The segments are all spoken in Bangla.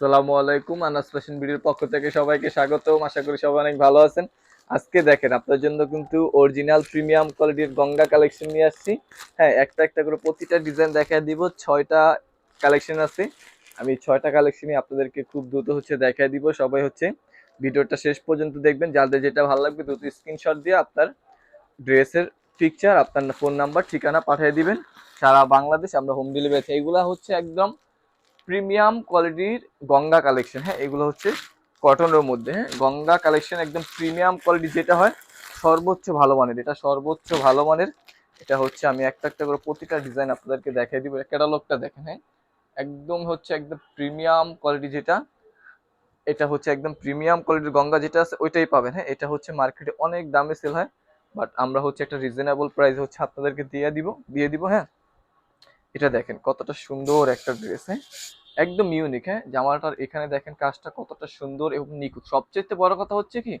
আসসালামু আলাইকুম, আনাস ফ্যাশন ভিডিওর পক্ষ থেকে সবাইকে স্বাগতম। আশা করি সবাই অনেক ভালো আছেন। আজকে দেখেন আপনার জন্য কিন্তু অরিজিনাল প্রিমিয়াম কোয়ালিটির গঙ্গা কালেকশন নিয়ে আসছি। হ্যাঁ একটা একটা করে প্রতিটা ডিজাইন দেখা দিব, ছয়টা কালেকশন আছে। আমি ছয়টা কালেকশনই আপনাদেরকে খুব দ্রুত হচ্ছে দেখা দিব। সবাই হচ্ছে ভিডিওটা শেষ পর্যন্ত দেখবেন। যাদের যেটা ভালো লাগবে, দ্রুত স্ক্রিনশট দিয়ে আপনার ড্রেসের পিকচার আপনার ফোন নাম্বার ঠিকানা পাঠিয়ে দিবেন। সারা বাংলাদেশ, আমরা হোম ডেলিভারি এইগুলা হচ্ছে একদম প্রিমিয়াম কোয়ালিটির গঙ্গা কালেকশন হ্যাঁ এগুলো হচ্ছে কটনের মধ্যে হ্যাঁ গঙ্গা কালেকশন একদম প্রিমিয়াম কোয়ালিটি যেটা হয়, সর্বোচ্চ ভালো মানের, এটা সর্বোচ্চ ভালো মানের, এটা হচ্ছে আমি একটা একটা করে প্রতিটা ডিজাইন আপনাদেরকে দেখাই দিব ক্যাটালগটা দেখেন হ্যাঁ একদম হচ্ছে একদম প্রিমিয়াম কোয়ালিটি যেটা, এটা হচ্ছে একদম প্রিমিয়াম কোয়ালিটির গঙ্গা যেটা আছে, ওইটাই পাবেন হ্যাঁ এটা হচ্ছে মার্কেটে অনেক দামে সেল হয় বাট আমরা হচ্ছে একটা রিজনেবল প্রাইস হচ্ছে আপনাদেরকে দিয়ে দিব দিয়ে দিব হ্যাঁ এটা দেখেন কতটা সুন্দর একটা ড্রেস হ্যাঁ একদম ইউনিক হ্যাঁ? জামাটার এখানে দেখেন কাজটা কতটা সুন্দর এবং নিখুঁত। সবচেয়ে বড় কথা হচ্ছে কি,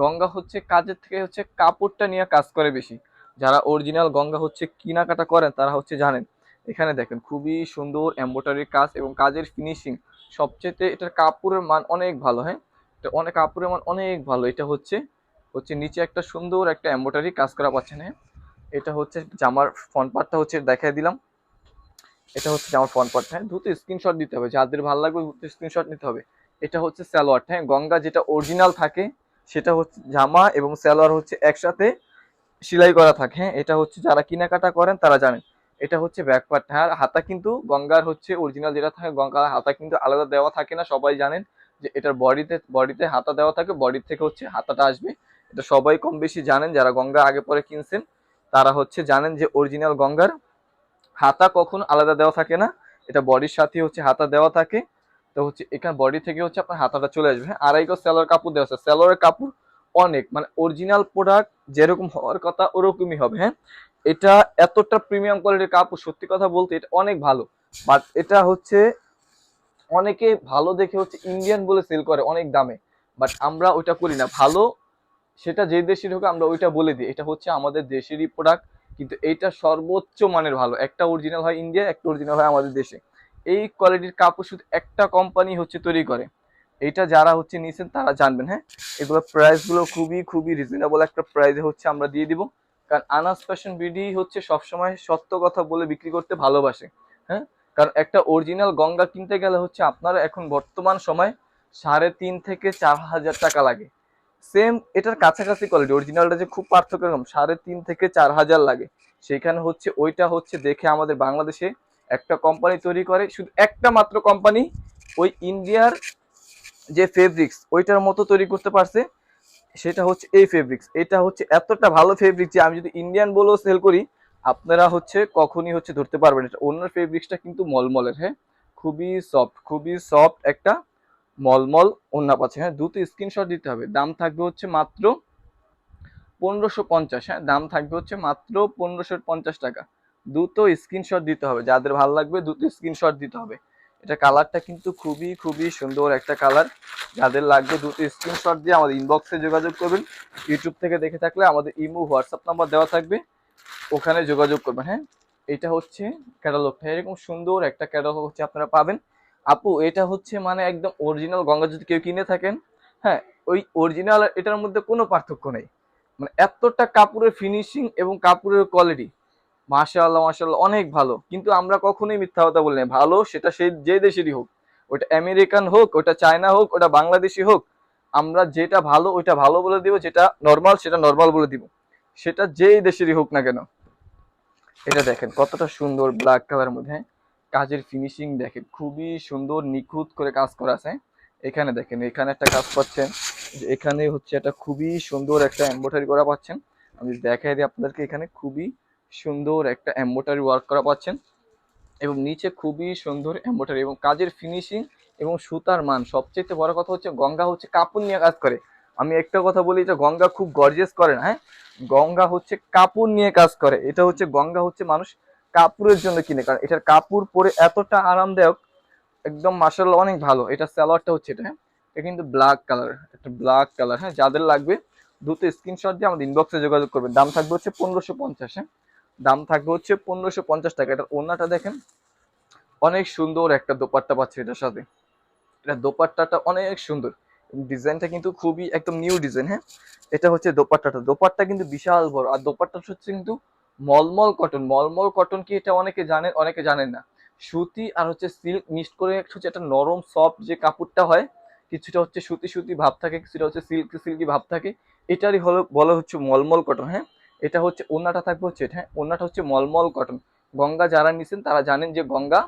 গঙ্গা হচ্ছে কাজের থেকে হচ্ছে কাপড়টা নিয়ে কাজ করে বেশি। যারা অরিজিনাল গঙ্গা হচ্ছে কেনাকাটা করেন, তারা হচ্ছে জানেন। এখানে দেখেন খুবই সুন্দর এম্বোটারির কাজ এবং কাজের ফিনিশিং সবচেয়ে এটার কাপড়ের মান অনেক ভালো হ্যাঁ? এটা অনেক কাপড়ের মান অনেক ভালো। এটা হচ্ছে হচ্ছে নিচে একটা সুন্দর একটা এম্বোটারি কাজ করা পাচ্ছেন হ্যাঁ? এটা হচ্ছে জামার ফ্রন্ট পার্টটা হচ্ছে দেখাই দিলাম। এটা হচ্ছে জামার ফ্রন্ট পার্ট হ্যাঁ দ্রুত স্ক্রিনশট দিতে হবে। যাদের ভালো লাগবে দ্রুত স্ক্রিনশট নিতে হবে। এটা হচ্ছে স্যালোয়ার হ্যাঁ গঙ্গা যেটা অরিজিনাল থাকে, সেটা হচ্ছে জামা এবং স্যালোয়ার হচ্ছে একসাথে সেলাই করা থাকে। হ্যাঁ এটা হচ্ছে যারা কেনাকাটা করেন তারা জানেন। এটা হচ্ছে ব্যাক পার্ট হ্যাঁ হাতা কিন্তু গঙ্গার হচ্ছে অরিজিনাল যেটা থাকে, গঙ্গার হাতা কিন্তু আলাদা দেওয়া থাকে না, সবাই জানেন যে এটার বডিতে বডিতে হাতা দেওয়া থাকে, বডির থেকে হচ্ছে হাতাটা আসবে। এটা সবাই কম বেশি জানেন, যারা গঙ্গা আগে পরে কিনছেন, তারা হচ্ছে জানেন যে অরিজিনাল গঙ্গার হাতা কখনো আলাদা দেওয়া থাকে না, এটা বডির সাথে হচ্ছে হাতা দেওয়া থাকে। তো হচ্ছে এখানে বডি থেকে হচ্ছে আপনার হাতাটা চলে আসবে। হ্যাঁ আড়াই গজ স্যালোয়ার কাপড় দেওয়া আছে স্যালোয়ারের কাপড় অনেক মানে অরিজিনাল প্রোডাক্ট যেরকম হওয়ার কথা ওরকমই হবে। হ্যাঁ এটা এতটা প্রিমিয়াম কোয়ালিটির কাপড়, সত্যি কথা বলতে এটা অনেক ভালো। বাট এটা হচ্ছে অনেকে ভালো দেখে হচ্ছে ইন্ডিয়ান বলে সেল করে অনেক দামে। বাট আমরা ওইটা করি না। ভালো, সেটা যে দেশের হোক, আমরা ওইটা বলে দিই। এটা হচ্ছে আমাদের দেশেরই প্রোডাক্ট কিন্তু এইটা সর্বোচ্চ মানের ভালো। একটা অরিজিনাল হয় ইন্ডিয়া একটা অরিজিনাল হয় আমাদের দেশে। এই কোয়ালিটির কাপড় শুধু একটা কোম্পানি হচ্ছে তৈরি করে। এটা যারা হচ্ছে নিয়েছেন তারা জানবেন হ্যাঁ? এগুলো প্রাইসগুলো খুবই খুবই রিজনেবল একটা প্রাইসে হচ্ছে আমরা দিয়ে দিব। কারণ আনাস ফ্যাশন বিডি হচ্ছে সবসময় সত্য কথা বলে বিক্রি করতে ভালোবাসে হ্যাঁ? কারণ একটা অরিজিনাল গঙ্গা কিনতে গেলে হচ্ছে আপনারা এখন বর্তমান সময় সাড়ে তিন থেকে চার হাজার টাকা লাগে। সেম এটার কাছাকাছি কোয়ালিটি অরিজিনালটা যে খুব পার্থক্য এরকম, সাড়ে তিন থেকে চার হাজার লাগে। সেখানে হচ্ছে, ওইটা হচ্ছে দেখে আমাদের বাংলাদেশে একটা কোম্পানি তৈরি করে, শুধু একটা মাত্র কোম্পানি ওই ইন্ডিয়ার যে ফেব্রিক্স ওইটার মতো তৈরি করতে পারছে। সেটা হচ্ছে এই ফেব্রিক্স এটা হচ্ছে এতটা ভালো ফেব্রিক যে আমি যদি ইন্ডিয়ান বলেও সেল করি, আপনারা হচ্ছে কখনই হচ্ছে ধরতে পারবেন এটা অন্য ফেব্রিক্সটা কিন্তু মলমলের হ্যাঁ? খুবই সফট খুবই সফট একটা মলমল ওন্না পাচ্ছে। হ্যাঁ দ্রুত স্ক্রিনশট দিতে হবে। দাম থাকবে হচ্ছে মাত্র পনেরোশো পঞ্চাশ। হ্যাঁ দাম থাকবে হচ্ছে মাত্র পনেরোশো পঞ্চাশ টাকা। দ্রুত স্ক্রিনশট দিতে হবে। যাদের ভালো লাগবে দ্রুত স্ক্রিনশট দিতে হবে। এটা কালারটা কিন্তু খুবই খুবই সুন্দর একটা কালার যাদের লাগবে দ্রুত স্ক্রিনশট দিয়ে আমাদের ইনবক্সে যোগাযোগ করবেন। ইউটিউব থেকে দেখে থাকলে আমাদের ইমো হোয়াটসঅ্যাপ নাম্বার দেওয়া থাকবে। ওখানে যোগাযোগ করবেন। হ্যাঁ এটা হচ্ছে ক্যাটালগটা এরকম সুন্দর একটা ক্যাটালগ হচ্ছে আপনারা পাবেন। আপু, এটা হচ্ছে মানে একদম অরিজিনাল গঙ্গা যদি কেউ কিনে থাকেন হ্যাঁ ওই অরিজিনাল এটার মধ্যে কোনো পার্থক্য নেই। মানে এতটা কাপড়ের ফিনিশিং এবং কাপড়ের কোয়ালিটি মাশাআল্লাহ মাশাআল্লাহ, অনেক ভালো। কিন্তু আমরা কখনোই মিথ্যা কথা বলি ভালো সেটা সেই যে দেশেরই হোক, ওটা আমেরিকান হোক, ওটা চায়না হোক, ওটা বাংলাদেশি হোক, আমরা যেটা ভালো ওইটা ভালো বলে দিব, যেটা নর্মাল সেটা নর্মাল বলে দিব। সেটা যেই দেশেরই হোক না কেন। এটা দেখেন কতটা সুন্দর ব্ল্যাক কালারের মধ্যে হ্যাঁ? কাজের ফিনিশিং দেখেন, খুবই সুন্দর নিখুঁত করে কাজ করা আছে। এখানে দেখেন, এখানে একটা কাজ পাচ্ছেন, যে এখানে হচ্ছে একটা খুবই সুন্দর একটা এম্বোটারি করা পাচ্ছেন। আমি দেখাই দিই আপনাদেরকে, এখানে খুবই সুন্দর একটা এম্বোটারি ওয়ার্ক করা পাচ্ছেন। এবং নিচে খুবই সুন্দর এম্বোটারি এবং কাজের ফিনিশিং এবং সুতার মান সবচেয়ে বড় কথা হচ্ছে গঙ্গা হচ্ছে কাপড় নিয়ে কাজ করে। আমি একটা কথা বলি যে গঙ্গা খুব গর্জেস করে না হ্যাঁ? গঙ্গা হচ্ছে কাপড় নিয়ে কাজ করে, এটা হচ্ছে গঙ্গা হচ্ছে মানুষ কাপড়ের জন্য কিনে, কারণ এটার কাপড় পরে এতটা আরামদায়ক, একদম মার্শাল অনেক ভালো। এটা স্যালোয়ারটা হচ্ছে এটা হ্যাঁ এটা কিন্তু ব্ল্যাক কালার একটা ব্ল্যাক কালার হ্যাঁ যাদের লাগবে দ্রুত স্ক্রিনশট দিয়ে আমাদের ইনবক্সে যোগাযোগ করবেন। দাম থাকবে হচ্ছে পনেরোশো পঞ্চাশ হ্যাঁ? দাম থাকবে হচ্ছে পনেরোশো পঞ্চাশ টাকা। এটার ওনাটা দেখেন, অনেক সুন্দর একটা দোপাট্টা পাচ্ছে এটার সাথে। এটা দোপাট্টাটা অনেক সুন্দর। ডিজাইনটা কিন্তু খুবই একদম নিউ ডিজাইন হ্যাঁ? এটা হচ্ছে দোপাট্টাটা। দোপাট্টা কিন্তু বিশাল বড়। আর দোপাট্টাটা হচ্ছে কিন্তু মলমল কটন। মলমল কটন কি এটা অনেকে জানেন অনেকে জানেন না। সুতি আর হচ্ছে সিল্ক মিক্সড করে হচ্ছে একটা নরম সফট যে কাপড়টা হয়, কিছুটা হচ্ছে সুতি সুতি ভাব থাকে, কিছুটা হচ্ছে সিল্কি সিল্কি ভাব থাকে, এটারই হলো, বলা হচ্ছে মলমল কটন হ্যাঁ? এটা হচ্ছে ওনাটা থাকবে হচ্ছে এটা হ্যাঁ? ওনাটা হচ্ছে মলমল কটন। গঙ্গা যারা নিছেন তারা জানেন যে গঙ্গা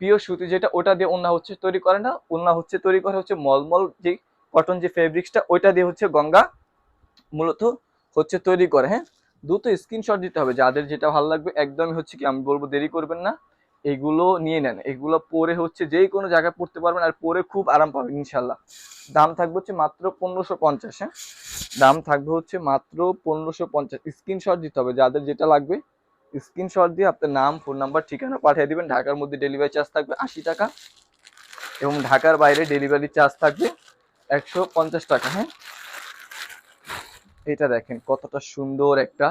পিওর সুতি যেটা, ওটা দিয়ে ওনা হচ্ছে তৈরি করে না ওনা হচ্ছে তৈরি করে হচ্ছে মলমল যে কটন যে ফেব্রিক্সটা ওইটা দিয়ে হচ্ছে গঙ্গা মূলত হচ্ছে তৈরি করে হ্যাঁ? দ্রুত স্ক্রিনশট দিতে হবে। যাদের যেটা ভালো লাগবে, একদমই হচ্ছে কি, আমি বলব দেরি করবেন না। এগুলো নিয়ে নেন। এগুলো পরে হচ্ছে যেই কোনো জায়গায় পড়তে পারবেন আর পরে খুব আরাম পাবেন ইনশাল্লাহ দাম থাকবে হচ্ছে মাত্র পনেরোশো পঞ্চাশ হ্যাঁ? দাম থাকবে হচ্ছে মাত্র পনেরোশো পঞ্চাশ। স্ক্রিনশট দিতে হবে। যাদের যেটা লাগবে স্ক্রিনশট দিয়ে আপনার নাম ফোন নাম্বার ঠিকানা পাঠিয়ে দিবেন। ঢাকার মধ্যে ডেলিভারি চার্জ থাকবে আশি টাকা এবং ঢাকার বাইরে ডেলিভারি চার্জ থাকবে একশো পঞ্চাশ টাকা হ্যাঁ? এটা দেখেন, কতটা সুন্দর একটা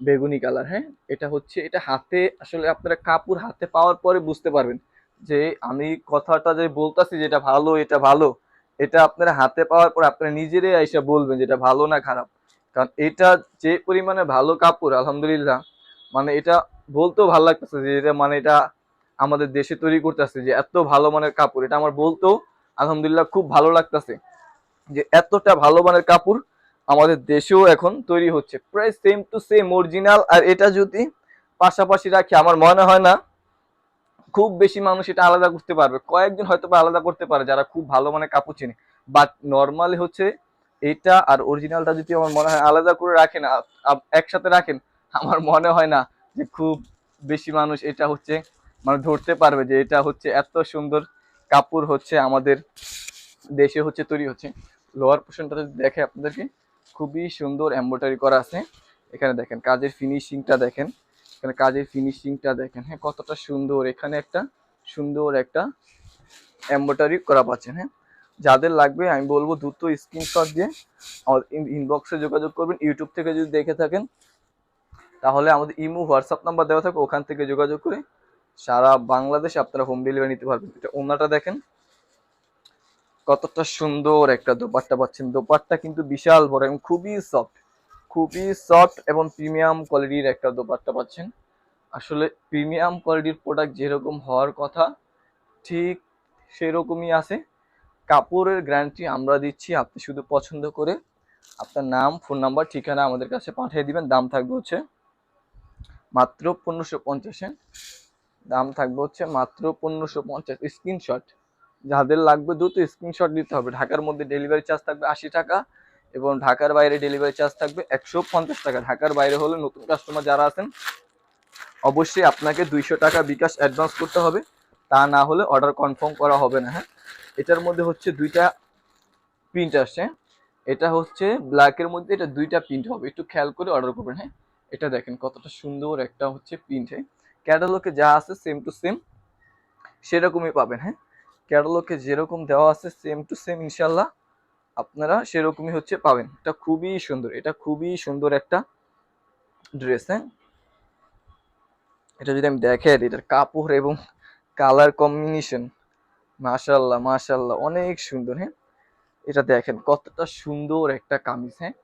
বেগুনি কালার হ্যাঁ? এটা হচ্ছে, এটা হাতে, আসলে আপনারা কাপড় হাতে পাওয়ার পরে বুঝতে পারবেন যে আমি কথাটা যে বলতাছি যেটা ভালো, এটা ভালো, এটা আপনারা হাতে পাওয়ার পর আপনারা নিজেরাই এসে বলবেন যেটা ভালো না খারাপ। কারণ এটা যে পরিমাণে ভালো কাপড়, আলহামদুলিল্লাহ মানে এটা বলতেও ভালো লাগতেছে যে এটা মানে এটা আমাদের দেশে তৈরি করতেছে যে এত ভালো মানের কাপড়, এটা আমার বলতেও আলহামদুলিল্লাহ খুব ভালো লাগতেছে যে এতটা ভালো মানের কাপড় আমাদের দেশেও এখন তৈরি হচ্ছে। প্রায় সেম টু সেম অরিজিনাল আর এটা যদি পাশাপাশি রাখি, আমার মনে হয় না খুব বেশি মানুষ এটা আলাদা করতে পারবে। কয়েকজন হয়তো বা আলাদা করতে পারে, যারা খুব ভালো মানে কাপড় চিনে। বাট নর্মালি হচ্ছে এটা আর অরিজিনালটা যদি আমার মনে হয় আলাদা করে রাখেন একসাথে রাখেন, আমার মনে হয় না যে খুব বেশি মানুষ এটা হচ্ছে মানে ধরতে পারবে যে এটা হচ্ছে এত সুন্দর কাপড় হচ্ছে আমাদের দেশে হচ্ছে তৈরি হচ্ছে। লোয়ার পোর্শনটা যদি দেখে আপনাদেরকে খুবই সুন্দর এম্ব্রয়ডারি করা আছে। এখানে দেখেন, কাজের ফিনিশিংটা দেখেন। এখানে কাজের ফিনিশিংটা দেখেন হ্যাঁ কতটা সুন্দর। এখানে একটা সুন্দর একটা এম্ব্রয়ডারি করা পাচ্ছেন হ্যাঁ। যাদের লাগবে, আমি বলব দ্রুত স্ক্রিনশট দিয়ে আমাদের ইনবক্সে যোগাযোগ করবেন। ইউটিউব থেকে যদি দেখে থাকেন, তাহলে আমাদের ইমো হোয়াটসঅ্যাপ নাম্বার দেওয়া থাকবে, ওখান থেকে যোগাযোগ করে সারা বাংলাদেশে আপনারা হোম ডেলিভারি নিতে পারবেন। এটা ওনাটা দেখেন কতটা সুন্দর একটা দোপাট্টা পাচ্ছেন। দোপাট্টা কিন্তু বিশাল বড় এবং খুবই সফট খুবই সফট এবং প্রিমিয়াম কোয়ালিটির একটা দোপাট্টা পাচ্ছেন। আসলে প্রিমিয়াম কোয়ালিটির প্রোডাক্ট যেরকম হওয়ার কথা, ঠিক সেরকমই আছে। কাপড়ের গ্যারান্টি আমরা দিচ্ছি, আপনি শুধু পছন্দ করে আপনার নাম ফোন নাম্বার ঠিকানা আমাদের কাছে পাঠিয়ে দিবেন। দাম থাকবে হচ্ছে মাত্র পনেরোশো পঞ্চাশে দাম থাকবে হচ্ছে মাত্র পনেরোশো পঞ্চাশ। স্ক্রিনশট যাদের লাগবে দ্রুত স্ক্রিনশট নিতে হবে। ঢাকার মধ্যে ডেলিভারি চার্জ থাকবে আশি টাকা এবং ঢাকার বাইরে ডেলিভারি চার্জ থাকবে একশো পঞ্চাশ টাকা। ঢাকার বাইরে হলে নতুন কাস্টমার যারা আছেন, অবশ্যই আপনাকে দুইশো টাকা বিকাশ অ্যাডভান্স করতে হবে। তা না হলে অর্ডার কনফার্ম করা হবে না হ্যাঁ? এটার মধ্যে হচ্ছে দুইটা প্রিন্ট আসছে। এটা হচ্ছে ব্ল্যাকের মধ্যে এটা দুইটা প্রিন্ট হবে। একটু খেয়াল করে অর্ডার করবেন হ্যাঁ? এটা দেখেন কতটা সুন্দর একটা হচ্ছে প্রিন্ট হ্যাঁ? ক্যাটালগে যা আছে সেম টু সেম সেরকমই পাবেন হ্যাঁ? ক্যাটালগে যেরকম দেওয়া আছে সেম টু সেম ইনশাল্লাহ আপনারা সেরকমই হচ্ছে পাবেন। এটা খুবই সুন্দর, এটা খুবই সুন্দর একটা ড্রেস হ্যাঁ? এটা যদি আমি দেখে এটার কাপড় এবং কালার কম্বিনেশন মাশাল্লাহ মাশাল্লাহ অনেক সুন্দর হ্যাঁ? এটা দেখেন কতটা সুন্দর একটা কামিজ হ্যাঁ?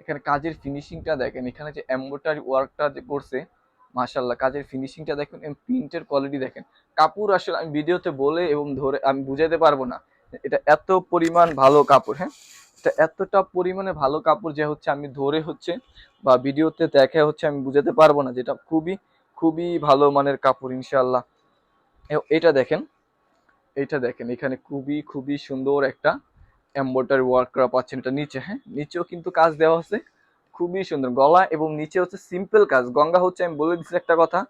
এখানে কাজের ফিনিশিংটা দেখেন, এখানে যে এম্ব্রয়ডারি ওয়ার্কটা যে করছে মাশাল্লাহ কাজের ফিনিশিংটা দেখেন এবং প্রিন্টের কোয়ালিটি দেখেন। কাপড় আসলে আমি ভিডিওতে বলে এবং ধরে আমি বুঝাতে পারব না। এটা এত পরিমাণ ভালো কাপড় হ্যাঁ? এটা এতটা পরিমাণে ভালো কাপড় যে হচ্ছে আমি ধরে হচ্ছে বা ভিডিওতে দেখে হচ্ছে আমি বুঝাতে পারব না, যেটা খুবই খুবই ভালো মানের কাপড় ইনশাল্লাহ এটা দেখেন এটা দেখেন, এখানে খুবই খুবই সুন্দর একটা এম্ব্রয়ডারি ওয়ার্ক করা পাচ্ছেন, এটা নিচে হ্যাঁ? নিচেও কিন্তু কাজ দেওয়া আছে। খুবই সুন্দর। গলা এবং নিচে হচ্ছে সিম্পল কাজ। গঙ্গা হচ্ছে, আমি বলে দিচ্ছি একটা কথা,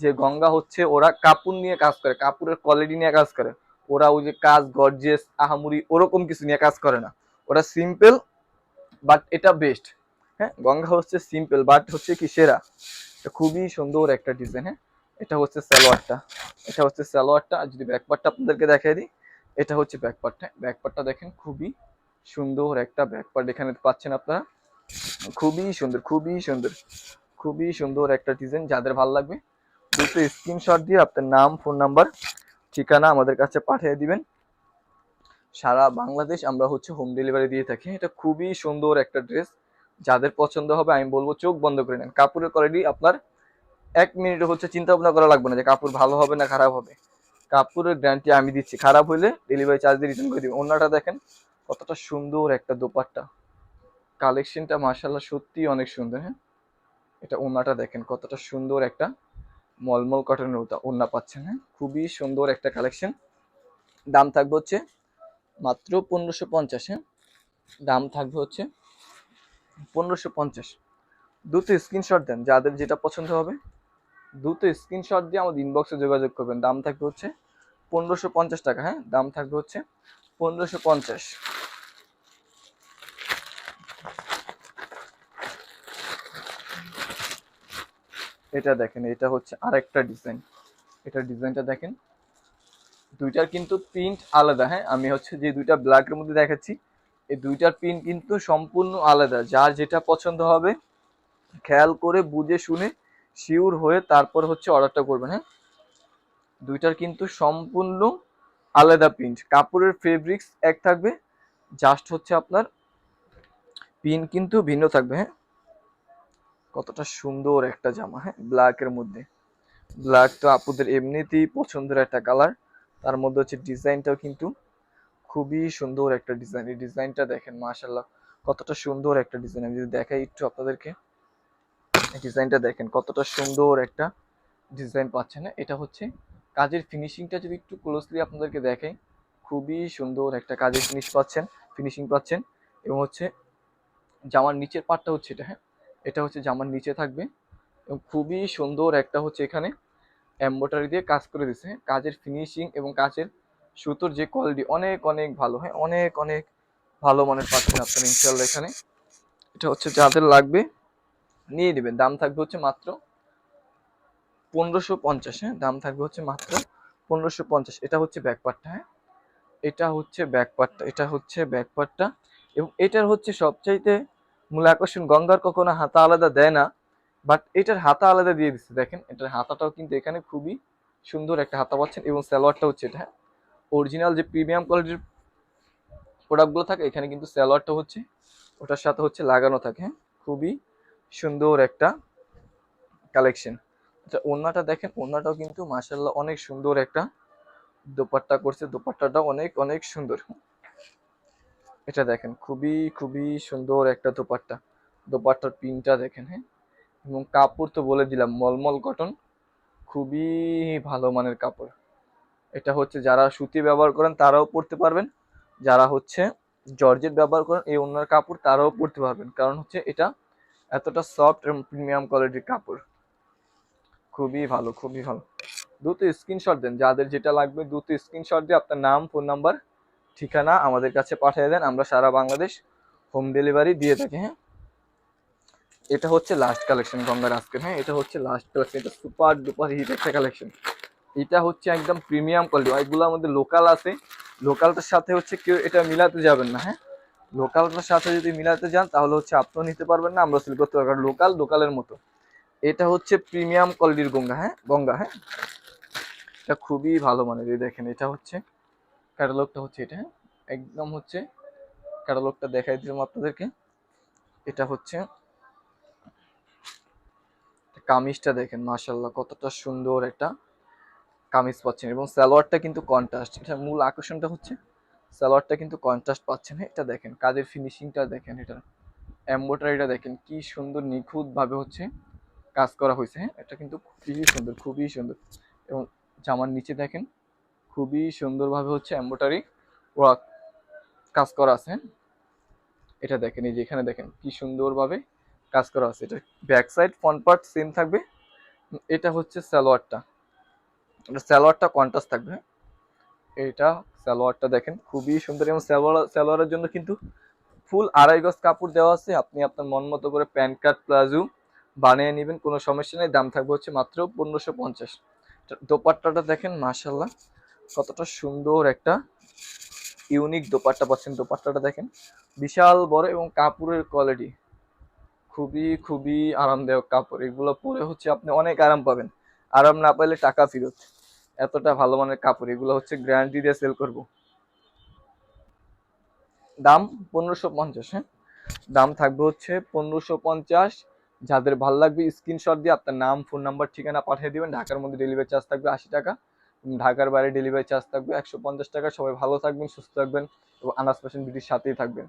যে গঙ্গা হচ্ছে ওরা কাপড় নিয়ে কাজ করে, কাপড়ের কোয়ালিটি নিয়ে কাজ করে। ওরা ওই যে কাজ গর্জেস আহামুরি, ওরকম কিছু নিয়ে কাজ করে না। ওরা সিম্পল বাট এটা বেস্ট হ্যাঁ গঙ্গা হচ্ছে সিম্পল বাট হচ্ছে কি সেরা। খুবই সুন্দর একটা ডিজাইন হ্যাঁ। এটা হচ্ছে সালোয়ারটা। এটা হচ্ছে সালোয়ারটা, আর যদি ব্যাকপার্টটা আপনাদেরকে দেখাই দিই, এটা হচ্ছে ব্যাকপার্টটা ব্যাকপার্টটা দেখেন, খুবই সুন্দর একটা ব্যাকপার্ট এখানে পাচ্ছেন আপনারা খুবই সুন্দর খুবই সুন্দর খুবই সুন্দর একটা ডিজাইন যাদের ভালো লাগবে। দুটো স্ক্রিনশট দিয়ে আপনার নাম ফোন নাম্বার ঠিকানা আমাদের কাছে পাঠিয়ে দিবেন। সারা বাংলাদেশ আমরা হচ্ছে হোম ডেলিভারি দিয়ে থাকি। এটা খুবই সুন্দর একটা ড্রেস যাদের পছন্দ হবে, আমি বলব চোখ বন্ধ করে নেন। কাপড়ের কোয়ালিটি আপনার এক মিনিট হচ্ছে চিন্তা ভাবনা করা লাগবে না যে কাপড় ভালো হবে না খারাপ হবে। কাপড়ের গ্যারান্টি আমি দিচ্ছি। খারাপ হলে ডেলিভারি চার্জ দিয়ে রিটার্ন করে দিবেন। অন্যটা দেখেন, কতটা সুন্দর একটা দোপাট্টা। কালেকশনটা মার্শাল্লাহ সত্যি অনেক সুন্দর হ্যাঁ? এটা ওনাটা দেখেন, কতটা সুন্দর একটা মলমল কটনের ওটা ওনা পাচ্ছেন হ্যাঁ? খুবই সুন্দর একটা কালেকশন। দাম থাকবে হচ্ছে মাত্র পনেরোশো পঞ্চাশ হ্যাঁ? দাম থাকবে হচ্ছে পনেরোশো পঞ্চাশ। দ্রুত স্ক্রিনশট দেন, যাদের যেটা পছন্দ হবে, দ্রুত স্ক্রিনশট দিয়ে আমাদের ইনবক্সে যোগাযোগ করবেন। দাম থাকবে হচ্ছে পনেরোশো পঞ্চাশ টাকা হ্যাঁ? দাম থাকবে হচ্ছে পনেরোশো পঞ্চাশ। এটা দেখেন, এটা হচ্ছে আরেকটা ডিজাইন এটা ডিজাইনটা দেখেন। দুইটার কিন্তু প্রিন্ট আলাদা হ্যাঁ? আমি হচ্ছে যে দুইটা ব্ল্যাকের মধ্যে দেখাচ্ছি, এই দুইটার প্রিন্ট কিন্তু সম্পূর্ণ আলাদা। যার যেটা পছন্দ হবে, খেয়াল করে বুঝে শুনে শিওর হয়ে তারপর হচ্ছে অর্ডারটা করবেন হ্যাঁ? দুইটার কিন্তু সম্পূর্ণ আলাদা প্রিন্ট কাপড়ের ফেব্রিক্স এক থাকবে জাস্ট হচ্ছে আপনার পিন কিন্তু ভিন্ন থাকবে হ্যাঁ? কতটা সুন্দর একটা জামা হ্যাঁ? ব্ল্যাকের মধ্যে। ব্ল্যাক তো আপুদের এমনিতেই পছন্দের একটা কালার তার মধ্যে হচ্ছে ডিজাইনটাও কিন্তু খুবই সুন্দর একটা ডিজাইন এই ডিজাইনটা দেখেন মাশাল্লাহ কতটা সুন্দর একটা ডিজাইন আমি যদি দেখাই একটু আপনাদেরকে। ডিজাইনটা দেখেন, কতটা সুন্দর একটা ডিজাইন পাচ্ছেন না এটা হচ্ছে কাজের ফিনিশিংটা যদি একটু ক্লোজলি আপনাদেরকে দেখাই, খুবই সুন্দর একটা কাজের ফিনিশ পাচ্ছেন ফিনিশিং পাচ্ছেন। এবং হচ্ছে জামার নিচের পার্টটা হচ্ছে এটা হ্যাঁ? এটা হচ্ছে জামার নিচে থাকবে। এবং খুবই সুন্দর একটা হচ্ছে এখানে এম্বোটারি দিয়ে কাজ করে দিছে? কাজের ফিনিশিং এবং কাজের সুতোর যে কোয়ালিটি অনেক অনেক ভালো। হ্যাঁ অনেক অনেক ভালো মানের পাচ্ছেন আপনারা ইনশাল্লাহ এখানে। এটা হচ্ছে যাদের লাগবে নিয়ে নেবেন। দাম থাকবে হচ্ছে মাত্র পনেরোশো পঞ্চাশ। হ্যাঁ দাম থাকবে হচ্ছে মাত্র পনেরোশো পঞ্চাশ। এটা হচ্ছে ব্যাকপার্টটা হ্যাঁ। এটা হচ্ছে ব্যাকপার্টটা এটা হচ্ছে ব্যাকপার্টটা এবং এটার হচ্ছে সবচাইতে মূল আকর্ষণ গঙ্গার কখনো হাতা আলাদা দেয় না বাট এটার হাতা আলাদা দিয়ে দিচ্ছে। দেখেন, এটার হাতাটাও কিন্তু এখানে খুবই সুন্দর একটা হাতা পাচ্ছেন এবং সালোয়ারটা হচ্ছে এটা হ্যাঁ? অরিজিনাল যে প্রিমিয়াম কোয়ালিটির প্রোডাক্টগুলো থাকে, এখানে কিন্তু সালোয়ারটা হচ্ছে, ওটার সাথে হচ্ছে লাগানো থাকে হ্যাঁ? খুবই সুন্দর একটা কালেকশন আচ্ছা ওন্নাটা দেখেন ওন্নাটাও কিন্তু মাসাল্লাহ অনেক সুন্দর একটা দোপাট্টা করছে দোপাট্টাটা অনেক অনেক সুন্দর এটা দেখেন, খুবই খুবই সুন্দর একটা দোপাট্টা। দোপাট্টার পিনটা দেখেন হ্যাঁ? এবং কাপড় তো বলে দিলাম, মলমল কটন, খুবই ভালো মানের কাপড়। এটা হচ্ছে যারা সুতি ব্যবহার করেন, তারাও পরতে পারবেন। যারা হচ্ছে জর্জেট ব্যবহার করেন, এই অন্যার কাপড় তারাও পরতে পারবেন। কারণ হচ্ছে এটা এতটা সফট এবং প্রিমিয়াম কোয়ালিটির কাপড়। খুবই ভালো খুবই ভালো। দ্রুত স্ক্রিনশট দেন, যাদের যেটা লাগবে দ্রুত স্ক্রিনশট দিয়ে আপনার নাম, ফোন নাম্বার ঠিকানা আমাদের কাছে পাঠিয়ে দেন, আমরা সারা বাংলাদেশ হোম ডেলিভারি দিয়ে থাকি হ্যাঁ। এটা হচ্ছে লাস্ট কালেকশন গঙ্গার আজকের হ্যাঁ। এটা হচ্ছে লাস্ট কালেকশন এটা সুপার ডুপার হিট একটা কালেকশন এটা হচ্ছে একদম প্রিমিয়াম কোয়ালিটি এগুলোর আমাদের লোকাল আছে। লোকালটার সাথে হচ্ছে কেউ এটা মিলাতে যাবেন না হ্যাঁ। লোকালটার সাথে যদি মিলাতে যান, তাহলে হচ্ছে আপনিও নিতে পারবেন না, আমরা সেল করতে পারব কারণ লোকাল লোকালের মতো। এটা হচ্ছে প্রিমিয়াম কোয়ালিটির গঙ্গা হ্যাঁ গঙ্গা হ্যাঁ। এটা খুবই ভালো মানের, এই দেখেন, এটা হচ্ছে ক্যাটালগটা হচ্ছে এটা হ্যাঁ? একদম হচ্ছে ক্যাটালগটা দেখাই দিলাম আপনাদেরকে। এটা হচ্ছে কামিজটা দেখেন মাশাল্লাহ কতটা সুন্দর একটা কামিজ পাচ্ছেন। এবং সালোয়ারটা কিন্তু কন্ট্রাস্ট এটা মূল আকর্ষণটা হচ্ছে সালোয়ারটা কিন্তু কন্ট্রাস্ট পাচ্ছেন। হ্যাঁ, এটা দেখেন কাজের ফিনিশিংটা দেখেন এটা এম্বোটারিটা দেখেন কি সুন্দর নিখুঁতভাবে হচ্ছে কাজ করা হয়েছে। হ্যাঁ এটা কিন্তু খুবই সুন্দর খুবই সুন্দর। এবং জামার নিচে দেখেন খুবই সুন্দরভাবে হচ্ছে এম্বোটারি ওয়ার্ক কাজ করা আছে? এটা দেখেন, এই যে এখানে দেখেন কি সুন্দরভাবে কাজ করা আছে। এটা back side front part same থাকবে। এটা হচ্ছে সালোয়ারটা। এটা সালোয়ারটা কন্ট্রাস্ট থাকবে হ্যাঁ? এটা সালোয়ারটা দেখেন, খুবই সুন্দর এবং স্যালোয়ার সালোয়ারের জন্য কিন্তু ফুল আড়াই গজ কাপড় দেওয়া আছে। আপনি আপনার মন মতো করে প্যান্ট কাট প্লাজো বানিয়ে নেবেন, কোনো সমস্যা নেই। দাম থাকবে হচ্ছে মাত্র পনেরোশো পঞ্চাশ। দোপাট্টাটা দেখেন মাশাল্লাহ কতটা সুন্দর একটা ইউনিক দোপাট্টা পাচ্ছেন। দোপাট্টাটা দেখেন, বিশাল বড় এবং কাপড়ের কোয়ালিটি খুবই খুবই আরামদায়ক কাপড়। এগুলো পরে হচ্ছে আপনি অনেক আরাম পাবেন। আরাম না পাইলে টাকা ফেরত। এতটা ভালো মানের কাপড়। এগুলো হচ্ছে গ্যারান্টি দিয়ে সেল করব। দাম পনেরোশো পঞ্চাশ হ্যাঁ? দাম থাকবে হচ্ছে পনেরোশো পঞ্চাশ। যাদের ভালো লাগবে স্ক্রিনশট দিয়ে আপনার নাম ফোন নাম্বার ঠিকানা পাঠিয়ে দিবেন। ঢাকার মধ্যে ডেলিভারি চার্জ থাকবে আশি টাকা। ঢাকার বাইরে ডেলিভারি চার্জ থাকবে একশো পঞ্চাশ টাকা। সবাই ভালো থাকবেন, সুস্থ থাকবেন এবং আনাস ফ্যাশন বিটির সাথেই থাকবেন।